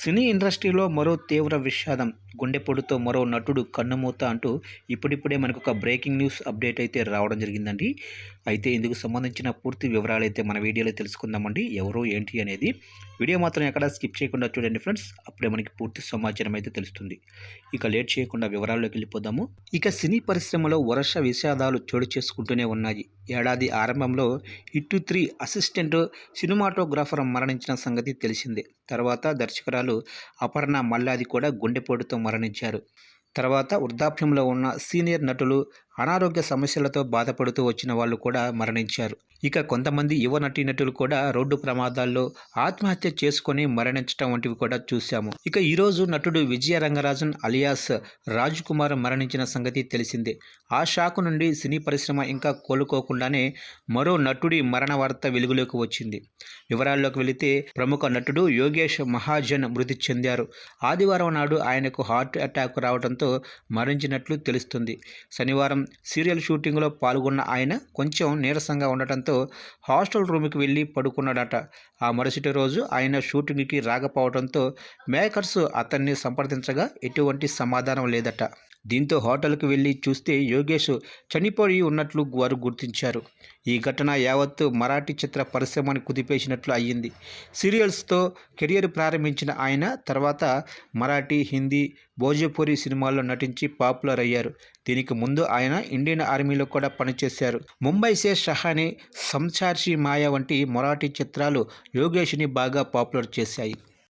సినీ ఇండస్ట్రీలో మరో తీవ్ర విషాదం. గుండెపోటుతో మరో నటుడు కన్నుమూత అంటూ ఇప్పుడిప్పుడే మనకు ఒక బ్రేకింగ్ న్యూస్ అప్డేట్ అయితే రావడం జరిగిందండి. అయితే ఇందుకు సంబంధించిన పూర్తి వివరాలు అయితే మన వీడియోలో తెలుసుకుందామండి. ఎవరు ఏంటి అనేది వీడియో మాత్రం ఎక్కడ స్కిప్ చేయకుండా చూడండి ఫ్రెండ్స్. అప్పుడే మనకి పూర్తి సమాచారం అయితే తెలుస్తుంది. ఇక లేట్ చేయకుండా వివరాల్లోకి వెళ్ళిపోదాము. ఇక సినీ పరిశ్రమలో వరుస విషాదాలు చోటు చేసుకుంటూనే ఉన్నాయి. ఏడాది ఆరంభంలో హిట్టు త్రీ అసిస్టెంట్ సినిమాటోగ్రాఫర్ మరణించిన సంగతి తెలిసిందే. తర్వాత దర్శకురాలు అపర్ణ మల్లాది కూడా గుండెపోటుతో మరణించారు. తర్వాత వృద్ధాప్యంలో ఉన్న సీనియర్ నటులు అనారోగ్య సమస్యలతో బాధపడుతూ వచ్చిన వాళ్ళు కూడా మరణించారు. ఇక కొంతమంది యువ నటీనటులు కూడా రోడ్డు ప్రమాదాల్లో ఆత్మహత్య చేసుకొని మరణించడం వంటివి కూడా చూశాము. ఇక ఈరోజు నటుడు విజయ రంగరాజన్ అలియాస్ రాజ్ కుమార్ మరణించిన సంగతి తెలిసిందే. ఆ షాకు నుండి సినీ పరిశ్రమ ఇంకా కోలుకోకుండానే మరో నటుడి మరణ వార్త వెలుగులోకి వచ్చింది. వివరాల్లోకి వెళితే ప్రముఖ నటుడు యోగేష్ మహాజన్ మృతి చెందారు. ఆదివారం నాడు ఆయనకు హార్ట్ అటాక్ రావడంతో మరణించినట్లు తెలుస్తుంది. శనివారం సీరియల్ షూటింగ్లో పాల్గొన్న ఆయన కొంచెం నీరసంగా ఉండటంతో హాస్టల్ రూమ్కి వెళ్ళి పడుకున్నాడట. ఆ మరుసటి రోజు ఆయన షూటింగ్కి రాకపోవడంతో మేకర్స్ అతన్ని సంప్రదించగా ఎటువంటి సమాధానం లేదట. దీంతో హోటల్కి వెళ్ళి చూస్తే యోగేష్ చనిపోయి ఉన్నట్లు వారు గుర్తించారు. ఈ ఘటన యావత్తు మరాఠీ చిత్ర పరిశ్రమని కుదిపేసినట్లు అయ్యింది. సీరియల్స్తో కెరియర్ ప్రారంభించిన ఆయన తర్వాత మరాఠీ హిందీ భోజపురి సినిమాల్లో నటించి పాపులర్ అయ్యారు. దీనికి ముందు ఆయన ఇండియన్ ఆర్మీలో కూడా పనిచేశారు. ముంబై సే షహాని సంచార్షి మాయ వంటి మరాఠీ చిత్రాలు యోగేష్ని బాగా పాపులర్ చేశాయి.